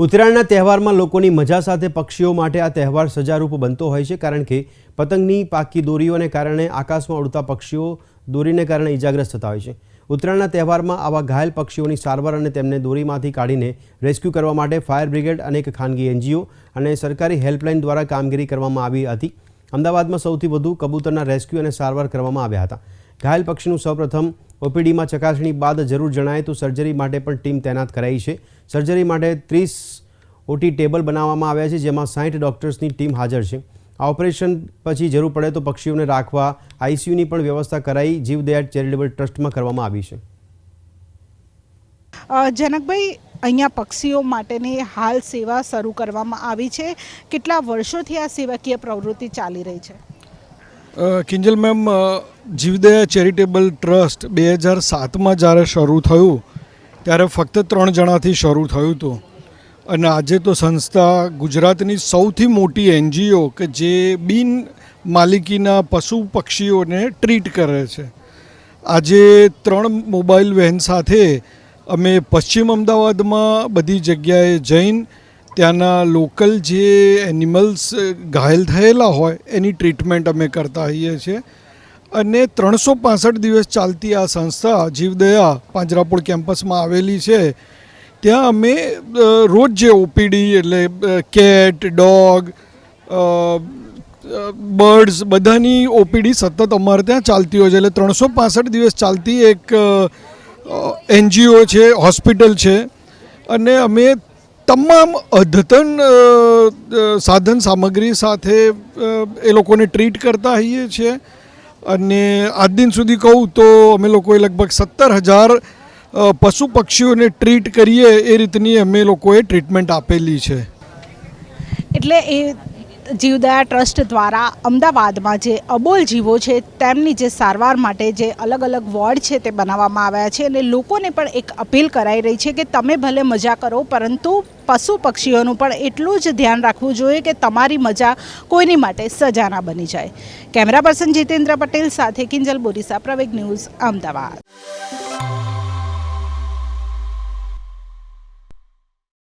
ઉત્તરાયણના તહેવારમાં લોકોની મજા સાથે પક્ષીઓ માટે આ તહેવાર સજારૂપ બનતો હોય છે, કારણ કે પતંગની પાકી દોરીઓને કારણે આકાશમાં ઉડતા પક્ષીઓ દોરીને કારણે ઇજાગ્રસ્ત થતા હોય છે. ઉત્તરાયણના તહેવારમાં આવા ઘાયલ પક્ષીઓની સારવાર અને તેમને દોરીમાંથી કાઢીને રેસ્ક્યુ કરવા માટે ફાયર બ્રિગેડ અનેક ખાનગી એનજીઓ અને સરકારી હેલ્પલાઇન દ્વારા કામગીરી કરવામાં આવી હતી. અમદાવાદમાં સૌથી વધુ કબૂતરના રેસ્ક્યુ અને સારવાર કરવામાં આવ્યા હતા. ઘાયલ પક્ષીનું સૌપ્રથમ ઓપીડીમાં ચકાસણી બાદ જરૂર જણાય તો સર્જરી માટે પણ ટીમ તૈનાત કરાઈ છે. સર્જરી માટે ત્રીસ ઓટી ટેબલ બનાવવામાં આવ્યા છે જેમાં સાઠ ડૉક્ટર્સની ટીમ હાજર છે. આ ઓપરેશન પછી જરૂર પડે તો પક્ષીઓને રાખવા આઈસીયુની પણ વ્યવસ્થા કરાઈ જીવદયા ચેરિટેબલ ટ્રસ્ટમાં કરવામાં આવી છે. જનકભાઈ અહીંયા પક્ષીઓ માટેની હાલ સેવા શરૂ કરવામાં આવી છે. કેટલા વર્ષોથી આ સેવાકીય પ્રવૃત્તિ ચાલી રહી છે? Kinjal ma'am Jivdaya charitable trust બે હજાર સાતમાં જ્યારે શરૂ થયું, ત્યારે ફક્ત ત્રણ જણાથી શરૂ થયું હતું. અને આજે તો સંસ્થા ગુજરાતની સૌથી મોટી એનજીઓ કે જે બિન માલિકીના પશુ પક્ષીઓને ટ્રીટ કરે છે. આજે ત્રણ મોબાઈલ વેન સાથે અમે પશ્ચિમ અમદાવાદમાં બધી જગ્યાએ જઈને ત્યાંના લોકલ જે એનિમલ્સ ઘાયલ થયેલા હોય એની ટ્રીટમેન્ટ અમે કરતા હોઈએ છીએ. અને ત્રણસો પાસઠ દિવસ ચાલતી આ સંસ્થા જીવદયા પાંજરાપોળ કેમ્પસમાં આવેલી છે. ત્યાં અમે રોજ જે ઓપીડી એટલે કેટ, ડોગ બર્ડ્સ બધાની ઓપીડી સતત અમારે ત્યાં ચાલતી હોય છે. એટલે ત્રણસો પાસઠ દિવસ ચાલતી એક એનજીઓ છે, હોસ્પિટલ છે. અને અમે તમામ અદ્યતન સાધન સામગ્રી સાથે એ લોકોને ટ્રીટ કરતા હોઈએ છીએ. અને આજ દિન સુધી કહું તો અમે લોકોએ લગભગ સત્તર હજાર પશુ પક્ષીઓને ટ્રીટ કરીએ એ રીતની અમે લોકોએ ટ્રીટમેન્ટ આપેલી છે. એટલે એ જીવદયા ટ્રસ્ટ દ્વારા અમદાવાદમાં જે અબોલ જીવો છે, તેમની જે સારવાર માટે જે અલગ અલગ વોર્ડ છે તે બનાવવામાં આવ્યા છે અને લોકોને પણ એક અપીલ કરાઈ રહી છે કે તમે ભલે મજા કરો, પરંતુ પશુ પક્ષીઓનું પણ એટલું જ ધ્યાન રાખવું જોઈએ કે તમારી મજા કોઈની માટે સજા ના બની જાય. કેમેરા પર્સન જીતેન્દ્ર પટેલ સાથે કિંજલ બોરીસા પ્રવેગ ન્યૂઝ, અમદાવાદ.